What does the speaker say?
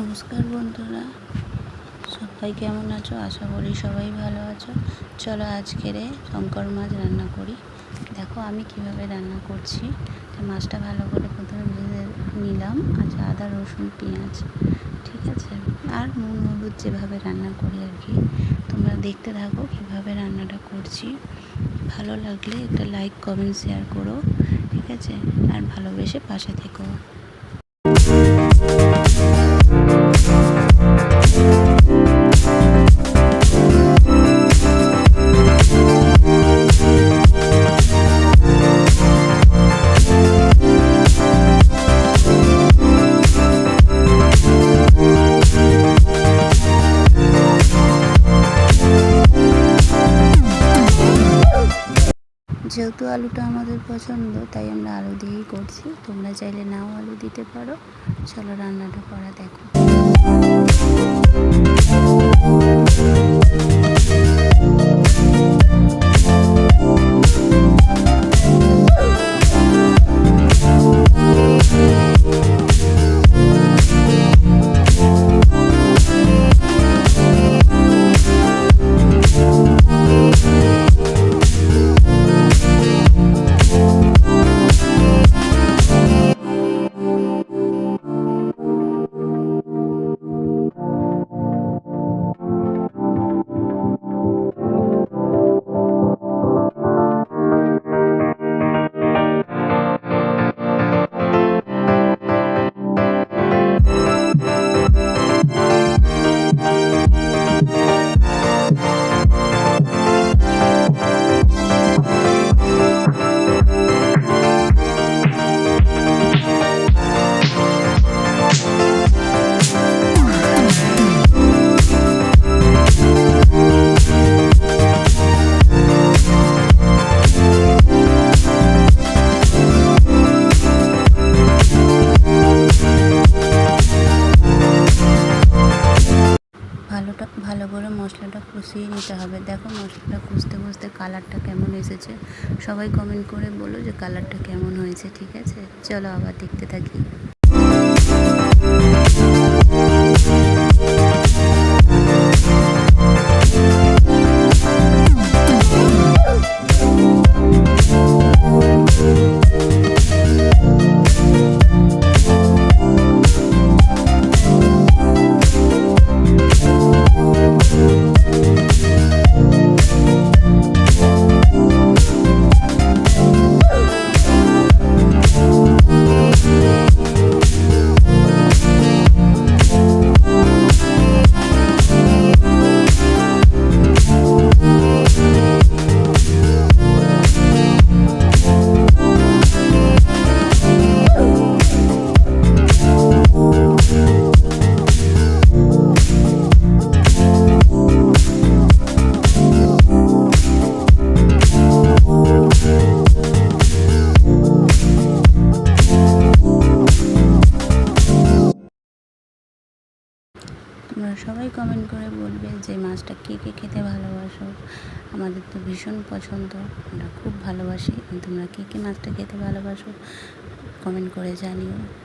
নমস্কার বন্ধুরা। সবাই কেমন আছো? আশা করি সবাই ভালো আছো। চলো আজকের শঙ্কর মাছ রান্না করি। দেখো আমি কীভাবে রান্না করছি। মাছটা ভালো করে প্রথমে ভেজে নিলাম। আচ্ছা আদা, রসুন, পেঁয়াজ, ঠিক আছে? আর নুন, হলুদ যেভাবে রান্না করি আর কি। তোমরা দেখতে থাকো কীভাবে রান্নাটা করছি। ভালো লাগলে একটা লাইক, কমেন্ট, শেয়ার করো, ঠিক আছে? আর ভালোবেসে পাশে থেকো। যেহেতু আলুটা আমাদের পছন্দ, তাই আমরা আলু দিয়েই করছি। তোমরা চাইলে নাও আলু দিতে পারো। চলো রান্নাটা করা দেখো। কষিয়ে নিতে হবে। দেখো মশলাটা কষতে কষতে কালারটা কেমন এসেছে। সবাই কমেন্ট করে বলো যে কালারটা কেমন হয়েছে, ঠিক আছে? চলো আবার দেখতে থাকি। তোমরা সবাই কমেন্ট করে বলবে যে মাছটা কে কে খেতে ভালোবাসো। আমাদের তো ভীষণ পছন্দ। আমরা খুব ভালোবাসি। তোমরা কে কে মাছটা খেতে ভালোবাসো? কমেন্ট করে জানিও।